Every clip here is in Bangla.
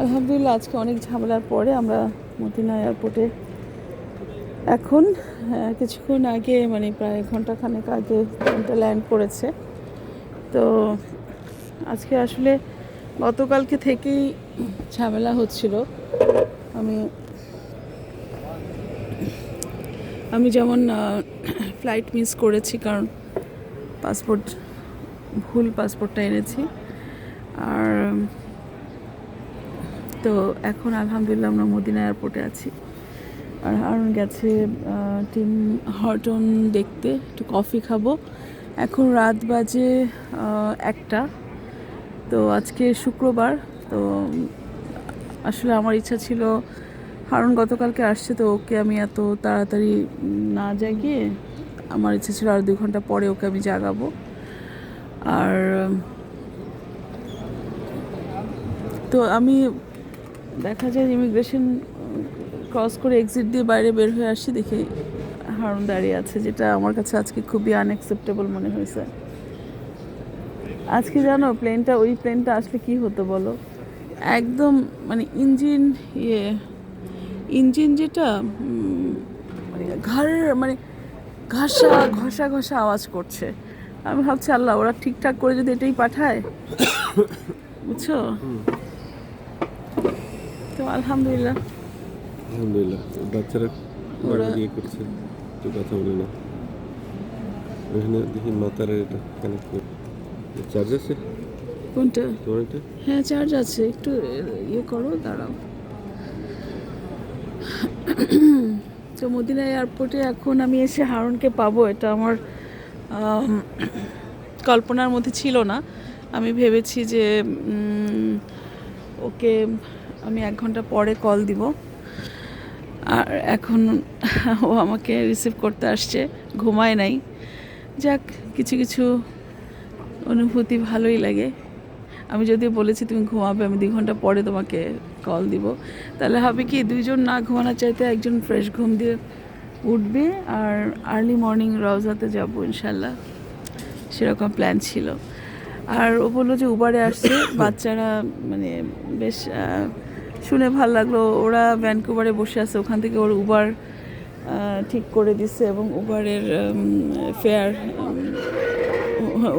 আলহামদুলিল্লাহ, আজকে অনেক ঝামেলার পরে আমরা মদিনা এয়ারপোর্টে। এখন কিছুক্ষণ আগে মানে প্রায় ঘণ্টা খানেক আগে ট্রেনটা ল্যান্ড করেছে। তো আজকে আসলে গতকালকে থেকেই ঝামেলা হচ্ছিল। আমি আমি যেমন ফ্লাইট মিস করেছি, কারণ পাসপোর্ট ভুল পাসপোর্টটা এনেছি। আর তো এখন আলহামদুলিল্লাহ আমরা মদিনা এয়ারপোর্টে আছি। আর হারুন গেছে টিম হটন দেখতে, একটু কফি খাব। এখন রাত বাজে একটা। তো আজকে শুক্রবার, তো আসলে আমার ইচ্ছা ছিল, হারুন গতকালকে আসছে, তো ওকে আমি এত তাড়াতাড়ি না জাগিয়ে, আমার ইচ্ছা ছিল আর দুই ঘণ্টা পরে ওকে আমি জাগাবো। আর, তো আমি দেখা যায় ইমিগ্রেশন ক্রস করে এক্সিট দিয়ে বাইরে বের হয়ে আসছি দেখি হারুন দাঁড়িয়ে আছে যেটা আমার কাছে আজকে খুবই আনএক্সেপ্টেবল মনে হয়েছে। আজকে জানো প্লেনটা ওই প্লেনটা আসলে কি হতো বলো? একদম মানে ইঞ্জিন ইয়ে ইঞ্জিন যেটা মানে ঘর মানে ঘষা ঘষা ঘষা আওয়াজ করছে। আমি ভাবছি আল্লাহ ওরা ঠিকঠাক করে যদি এটাই পাঠায়? বুঝছ? তো আলহামদুলিল্লাহ। আলহামদুলিল্লাহ। বাচ্চারা ওরা- ইয়ে করছে একটু কথা বলে না এখানে দেখি মাতার এটা কানেক্ট করে। চার্জ আছে? কোনটা? তোমার এটা? হ্যাঁ চার্জ আছে। একটু ইয়ে করো দাঁড়াও। তো মদিনা এয়ারপোর্টে এখন আমি এসে হারুনকে পাবো। এটা আমার কল্পনার মধ্যে ছিল না। আমি ভেবেছি যে ওকে আমি এক ঘণ্টা পরে কল দিব। আর এখন ও আমাকে রিসিভ করতে আসছে, ঘুমায় নাই। যাক, কিছু কিছু অনুভূতি ভালোই লাগে। আমি যদি বলেছি তুমি ঘুমাবে, আমি দুই ঘণ্টা পরে তোমাকে কল দিব। তাহলে হবে কি, দুইজন না ঘুমানোর চাইতে একজন ফ্রেশ ঘুম দিয়ে উঠবে, আর আর্লি মর্নিং রওজাতে যাব ইনশাল্লাহ। সেরকম প্ল্যান ছিল। আর ও বলল যে উবারে আসছে। বাচ্চারা মানে বেশ শুনে ভালো লাগল। ওরা ভ্যানকুভারে বসে আছে। ওখান থেকে ওর উবার ঠিক করে দিছে এবং উবারের ফেয়ার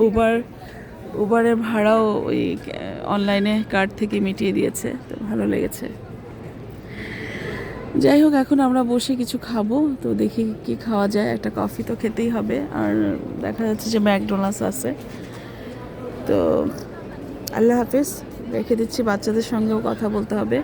উবার উবারের ভাড়াও ওই অনলাইনে কার্ড থেকে মিটিয়ে দিয়েছে। তো ভালো লেগেছে। যাই হোক এখন আমরা বসে কিছু খাব। তো দেখি কি খাওয়া যায়। একটা কফি তো খেতেই হবে। আর দেখা যাচ্ছে যে ম্যাকডোনাল্ডস আছে। তো আল্লাহ হাফিজ রেখে দিচ্ছি বাচ্চাদের সঙ্গেও কথা বলতে হবে।